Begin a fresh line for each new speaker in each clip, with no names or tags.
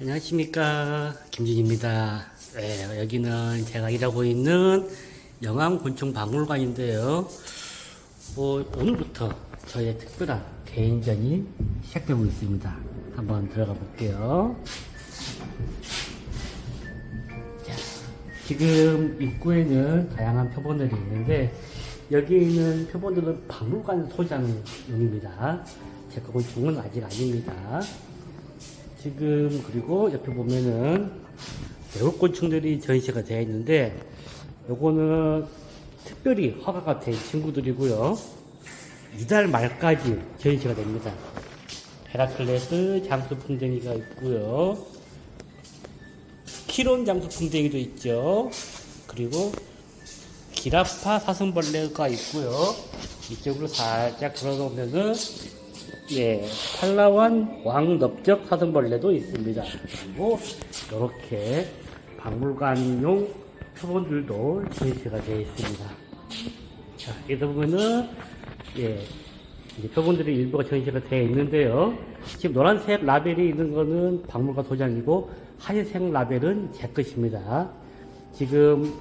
안녕하십니까 김진입니다. 네, 여기는 제가 일하고 있는 영암곤충박물관인데요. 뭐 오늘부터 저의 특별한 개인전이 시작되고 있습니다. 한번 들어가 볼게요. 자, 지금 입구에는 다양한 표본들이 있는데 여기 있는 표본들은 박물관 소장용입니다. 제 곤충은 아직 아닙니다. 지금 그리고 옆에 보면은 매울곤충들이 전시가 되어 있는데 요거는 특별히 허가가 된 친구들이고요. 이달 말까지 전시가 됩니다. 헤라클레스 장수풍뎅이가 있고요. 키론 장수풍뎅이도 있죠. 그리고 기라파 사슴벌레가 있고요. 이쪽으로 살짝 들어오면은 예, 팔라완 왕넓적 사슴벌레도 있습니다. 그리고 이렇게 박물관용 표본들도 전시가 되어 있습니다. 자, 여기서 보면은 예, 표본들이 일부가 전시가 되어 있는데요. 지금 노란색 라벨이 있는 거는 박물관 소장이고 하얀색 라벨은 제 것입니다. 지금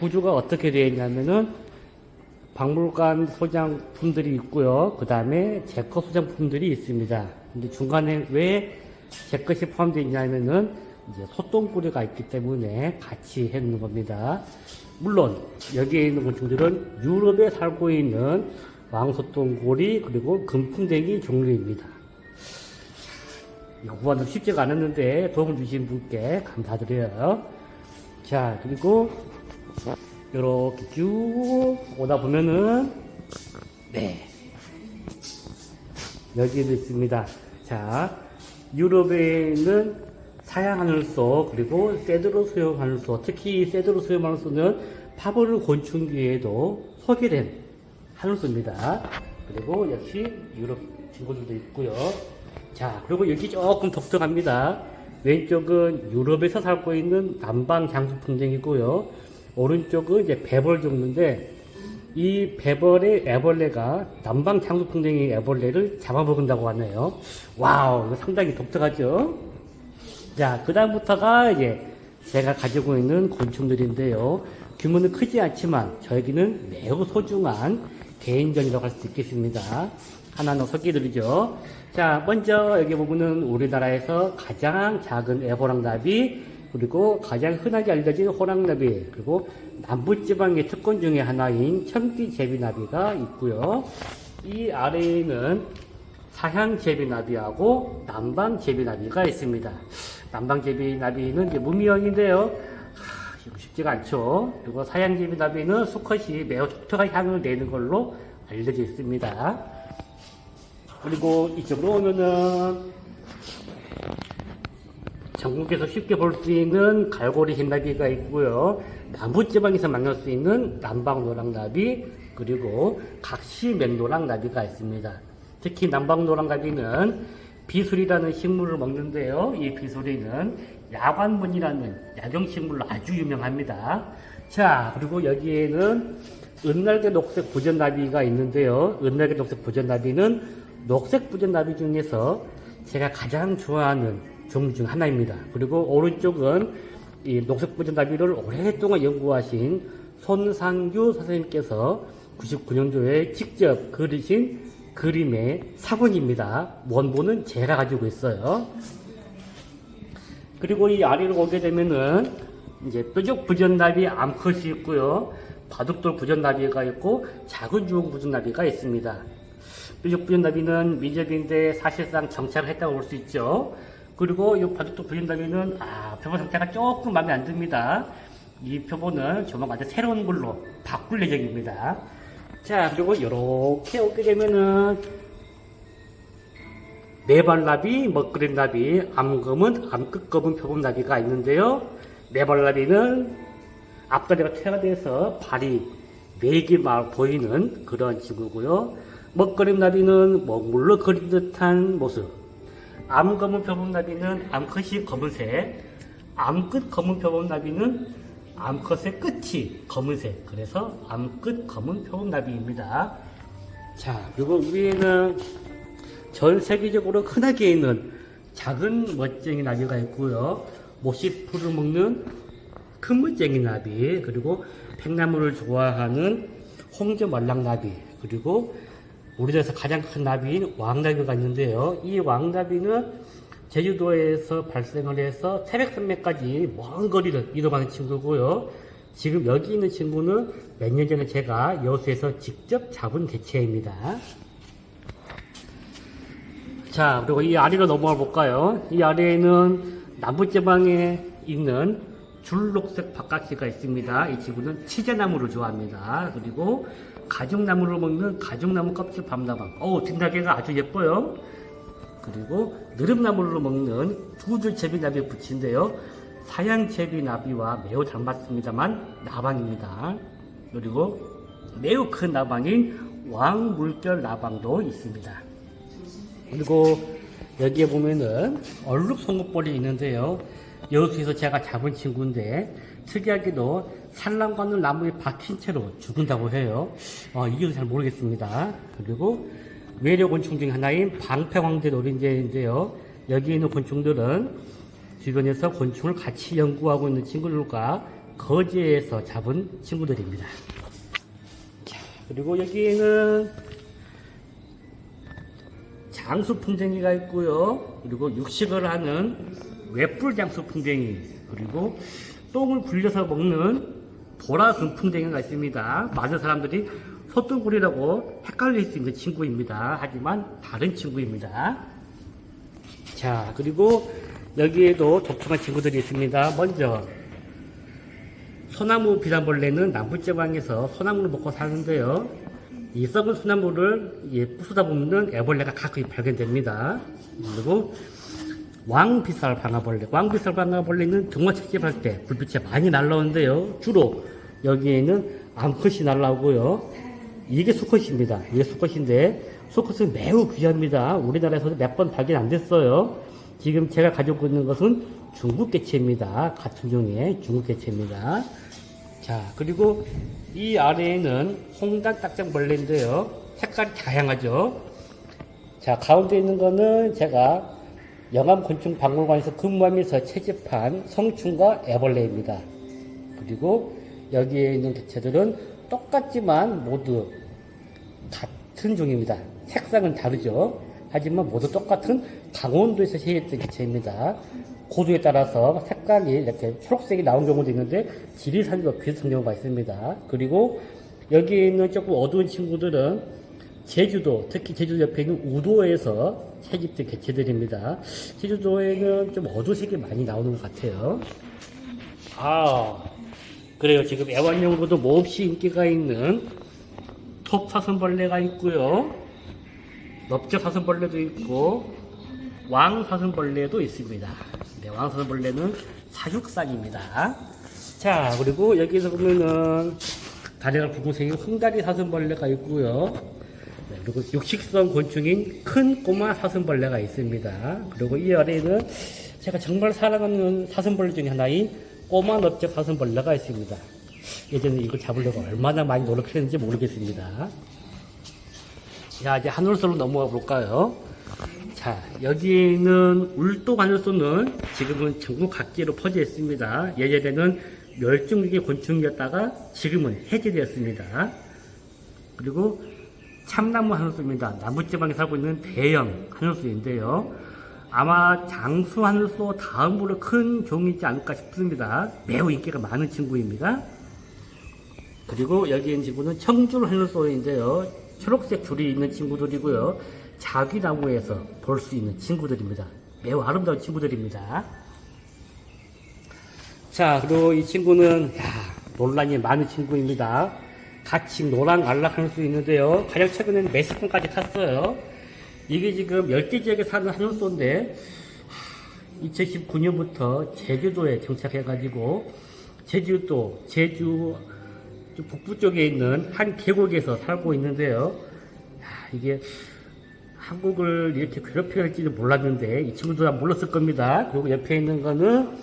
구조가 어떻게 되어 있냐면은 박물관 소장품들이 있고요. 그 다음에 제 거 소장품들이 있습니다. 근데 중간에 왜 제 것이 포함되어 있냐면은 이제 소똥구리가 있기 때문에 같이 해놓는 겁니다. 물론 여기에 있는 곤충들은 유럽에 살고 있는 왕소똥고리 그리고 금풍뎅이 종류입니다. 이거 구하는 쉽지가 않았는데 도움을 주신 분께 감사드려요. 자 그리고 이렇게 쭉 오다 보면은 네 여기도 있습니다. 자 유럽에 있는 사양 하늘소 그리고 세드로 수염 하늘소 특히 세드로 수염 하늘소는 파브르 곤충기에도 소개된 하늘소입니다. 그리고 역시 유럽 친구들도 있고요. 자 그리고 여기 조금 독특합니다. 왼쪽은 유럽에서 살고 있는 남방 장수 풍뎅이고요. 오른쪽은 이제 배벌 종류인데 이 배벌의 애벌레가 남방 장수풍뎅이 애벌레를 잡아먹는다고 하네요. 와우, 상당히 독특하죠? 자, 그 다음부터가 이제 제가 가지고 있는 곤충들인데요. 규모는 크지 않지만 저에게는 매우 소중한 개인전이라고 할 수 있겠습니다. 하나는 소개해드리죠. 자, 먼저 여기 보면은 우리나라에서 가장 작은 에보랑나비, 그리고 가장 흔하게 알려진 호랑나비, 그리고 남부지방의 특권 중에 하나인 청기제비나비가 있고요. 이 아래에는 사향제비나비하고 남방제비나비가 있습니다. 남방제비나비는 무미형인데요. 쉽지가 않죠. 그리고 사양제비나비는 수컷이 매우 독특한 향을 내는 걸로 알려져 있습니다. 그리고 이쪽으로 오면은 전국에서 쉽게 볼 수 있는 갈고리 흰나비가 있고요. 남부지방에서 만날 수 있는 남방노랑나비 그리고 각시맹노랑나비가 있습니다. 특히 남방노랑나비는 비수리라는 식물을 먹는데요. 이 비수리는 야관문이라는 약용식물로 아주 유명합니다. 자, 그리고 여기에는 은날개 녹색 부전나비가 있는데요. 은날개 녹색 부전나비는 녹색 부전나비 중에서 제가 가장 좋아하는 종류 중 하나입니다. 그리고 오른쪽은 이 녹색 부전나비를 오랫동안 연구하신 손상규 선생님께서 99년도에 직접 그리신 그림의 사본입니다. 원본은 제가 가지고 있어요. 그리고 이 아래로 오게 되면은 이제 뾰족 부전나비 암컷이 있고요. 바둑돌 부전나비가 있고 작은 주홍 부전나비가 있습니다. 뾰족 부전나비는 미접인데 사실상 정착을 했다고 볼 수 있죠. 그리고 이 바둑돌 부전나비는 아, 표본 상태가 조금 마음에 안 듭니다. 이 표본을 조만간 새로운 걸로 바꿀 예정입니다. 자, 그리고 이렇게 오게 되면은 네발나비, 먹그린나비, 암검은 암끝검은 표범나비가 있는데요. 네발나비는 앞다리가 퇴화돼서 발이 네개 보이는 그런 친구고요. 먹그린나비는 먹물로 그린 듯한 모습. 암검은 표범나비는 암컷이 검은색, 암끝 검은 표범나비는 암컷의 끝이 검은색. 그래서 암끝 검은 표범나비입니다. 자, 그리고 위에는 전 세계적으로 흔하게 있는 작은 멋쟁이 나비가 있고요. 모시풀을 먹는 큰 멋쟁이 나비, 그리고 팽나무를 좋아하는 홍조 말랑나비, 그리고 우리나라에서 가장 큰 나비인 왕나비가 있는데요. 이 왕나비는 제주도에서 발생을 해서 태백산맥까지 먼 거리를 이동하는 친구고요. 지금 여기 있는 친구는 몇 년 전에 제가 여수에서 직접 잡은 개체입니다. 자, 그리고 이 아래로 넘어가 볼까요? 이 아래에는 남부지방에 있는 줄록색 바깥씨가 있습니다. 이 친구는 치제나무를 좋아합니다. 그리고 가죽나무를 먹는 가죽나무 껍질 밤나방. 어우, 등다개가 아주 예뻐요. 그리고 느릅나무를 먹는 두줄 제비나비 붙인데요. 사양 제비나비와 매우 닮았습니다만 나방입니다. 그리고 매우 큰 나방인 왕물결 나방도 있습니다. 그리고 여기에 보면은 얼룩 송곳벌이 있는데요. 여수에서 제가 잡은 친구인데 특이하게도 산란과는 나무에 박힌 채로 죽은다고 해요. 어, 이유는 잘 모르겠습니다. 그리고 외래곤충 중 하나인 방패황대 노린재인데요. 여기 있는 곤충들은 주변에서 곤충을 같이 연구하고 있는 친구들과 거제에서 잡은 친구들입니다. 자, 그리고 여기에는 장수 풍뎅이가 있고요. 그리고 육식을 하는 외뿔 장수 풍뎅이 그리고 똥을 굴려서 먹는 보라금풍뎅이가 있습니다. 많은 사람들이 소똥굴이라고 헷갈릴 수 있는 친구입니다. 하지만 다른 친구입니다. 자 그리고 여기에도 독특한 친구들이 있습니다. 먼저 소나무 비단벌레는 남부지방에서 소나무를 먹고 사는데요. 이 썩은 소나무를 예, 부수다 보면 애벌레가 가끔이 발견됩니다. 그리고 왕비살 방아벌레. 왕비살 방아벌레는 등화 채 집할 때 불빛에 많이 날라오는데요. 주로 여기에는 암컷이 날라오고요. 이게 수컷입니다. 이게 수컷인데 수컷은 매우 귀합니다. 우리나라에서도 몇 번 발견 안 됐어요. 지금 제가 가지고 있는 것은 중국 개체입니다. 같은 종의 중국 개체입니다. 자, 그리고 이 아래에는 홍단 딱정벌레인데요. 색깔이 다양하죠. 자, 가운데 있는 거는 제가 영암곤충 박물관에서 근무하면서 채집한 성충과 애벌레입니다. 그리고 여기에 있는 개체들은 똑같지만 모두 같은 종입니다. 색상은 다르죠. 하지만 모두 똑같은 강원도에서 세했던 개체입니다. 고도에 따라서 색깔이 이렇게 초록색이 나온 경우도 있는데 지리산과 비슷한 경우가 있습니다. 그리고 여기에 있는 조금 어두운 친구들은 제주도, 특히 제주도 옆에 있는 우도에서 채집된 개체들입니다. 제주도에는 좀 어두색이 많이 나오는 것 같아요. 아, 그래요. 지금 애완용으로도 몹시 인기가 있는 톱사슴벌레가 있고요. 넓적사슴벌레도 있고 왕사슴벌레도 있습니다. 네, 왕사슴벌레는 사육상입니다. 자, 그리고 여기서 보면은 다리가 붉은색인 홍다리 사슴벌레가 있고요. 네, 그리고 육식성 곤충인 큰 꼬마 사슴벌레가 있습니다. 그리고 이 아래에는 제가 정말 사랑하는 사슴벌레 중에 하나인 꼬마 넓적 사슴벌레가 있습니다. 예전에 이걸 잡으려고 얼마나 많이 노력했는지 모르겠습니다. 자, 이제 하늘소로 넘어가 볼까요? 자, 여기는 울도 하늘소는 지금은 전국 각지로 퍼져 있습니다. 예전에는 멸종위기 곤충이었다가 지금은 해제되었습니다. 그리고 참나무 하늘소입니다. 남부지방에 살고 있는 대형 하늘소인데요. 아마 장수 하늘소 다음으로 큰 종이지 않을까 싶습니다. 매우 인기가 많은 친구입니다. 그리고 여기 있는 친구는 청줄 하늘소인데요. 초록색 줄이 있는 친구들이고요. 자귀나무에서 볼 수 있는 친구들입니다. 매우 아름다운 친구들입니다. 자, 그리고 이 친구는 야, 논란이 많은 친구입니다. 같이 노랑 알락할 수 있는데요. 가장 최근에는 메스콘까지 탔어요. 이게 지금 열대 지역에 사는 하늘소인데 2019년부터 제주도에 정착해가지고 제주도, 제주 좀 북부 쪽에 있는 한 계곡에서 살고 있는데요. 야, 이게 한국을 이렇게 괴롭혀야 할지도 몰랐는데 이 친구도 다 몰랐을 겁니다. 그리고 옆에 있는 거는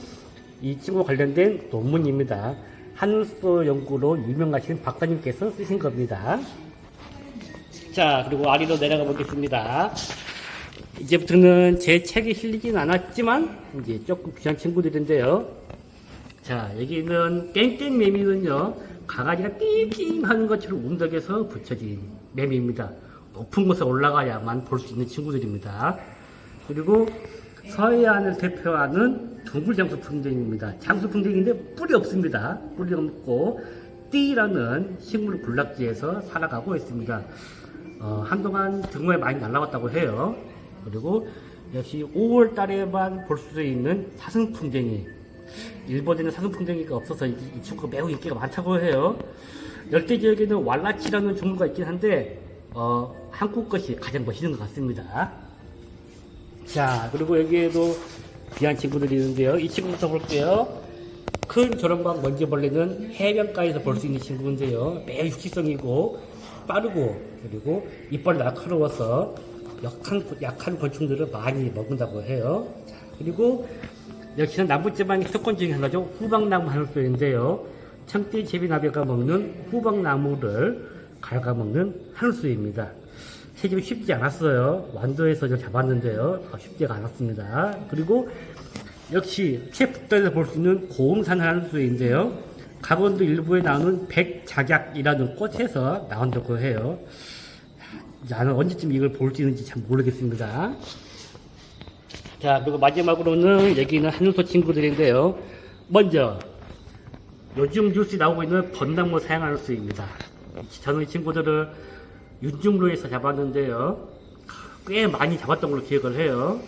이 친구 관련된 논문입니다. 하늘소 연구로 유명하신 박사님께서 쓰신 겁니다. 자, 그리고 아래로 내려가 보겠습니다. 이제부터는 제 책에 실리진 않았지만 이제 조금 귀한 친구들인데요. 자 여기는 땡땡 매미는요 강아지가 띵띵 하는 것처럼 운덕에서 붙여진 매미입니다. 높은 곳에 올라가야만 볼 수 있는 친구들입니다. 그리고 서해안을 대표하는 둥글 장수 풍뎅입니다. 장수 풍뎅인데 뿔이 없습니다. 뿔이 없고 띠라는 식물 군락지에서 살아가고 있습니다. 어, 한동안 등어에 많이 날라왔다고 해요. 그리고 역시 5월 달에만 볼 수 있는 사슴풍뎅이. 일본에는 사슴풍뎅이가 없어서 이, 이 친구가 매우 인기가 많다고 해요. 열대 지역에는 왈라치라는 종류가 있긴 한데 어, 한국 것이 가장 멋있는 것 같습니다. 자, 그리고 여기에도 귀한 친구들이 있는데요. 이 친구부터 볼게요. 큰 조롱박 먼지벌레는 해변가에서 볼 수 있는 친구인데요. 매우 육식성이고 빠르고 그리고 이빨이 날카로워서 약한, 약한 곤충들을 많이 먹는다고 해요. 자, 그리고 역시나 남부지방의 특권 중에 하나죠. 후방나무 하늘소인데요. 청대 제비나비가 먹는 후방나무를 갉아먹는 하늘소입니다. 채집이 쉽지 않았어요. 완도에서 저 잡았는데요. 어, 쉽지가 않았습니다. 그리고 역시 최북단에서 볼 수 있는 고흥산 하늘소인데요. 강원도 일부에 나오는 백작약이라는 꽃에서 나온다고 해요. 나는 언제쯤 이걸 볼 수 있는지 참 모르겠습니다. 자, 그리고 마지막으로는 여기는 하늘소 친구들인데요. 먼저, 요즘 뉴스에 나오고 있는 번나무 사양하는 수입니다. 저는 이 친구들을 윤중로에서 잡았는데요. 꽤 많이 잡았던 걸로 기억을 해요.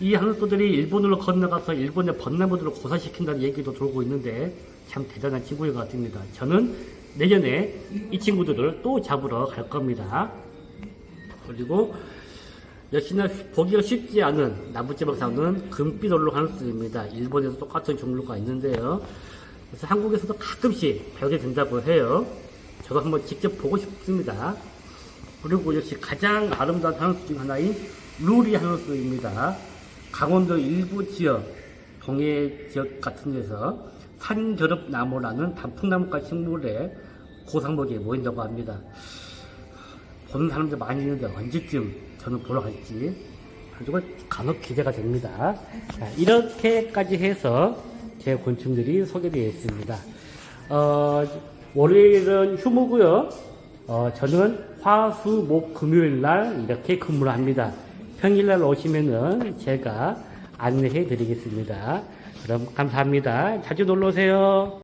이 하늘소들이 일본으로 건너가서 일본의 번나무들을 고사시킨다는 얘기도 돌고 있는데 참 대단한 친구인 것 같습니다. 저는 내년에 이 친구들을 또 잡으러 갈 겁니다. 그리고 역시나 보기가 쉽지 않은 남부지방 사는 금빛 얼룩 하늘소입니다. 일본에서 똑같은 종류가 있는데요. 그래서 한국에서도 가끔씩 발견된다고 해요. 저도 한번 직접 보고 싶습니다. 그리고 역시 가장 아름다운 하늘수 중 하나인 루리 하늘수입니다. 강원도 일부 지역, 동해 지역 같은 데서 산겨릅나무라는 단풍나무과 식물에 고상목에 모인다고 합니다. 보는 사람들 많이 있는데 언제쯤 저는 보러 갈지 아주 간혹 기대가 됩니다. 자, 이렇게까지 해서 제 곤충들이 소개되어 있습니다. 어, 월요일은 휴무고요. 어, 저는 화, 수, 목, 금요일 날 이렇게 근무를 합니다. 평일 날 오시면은 제가 안내해 드리겠습니다. 그럼 감사합니다. 자주 놀러 오세요.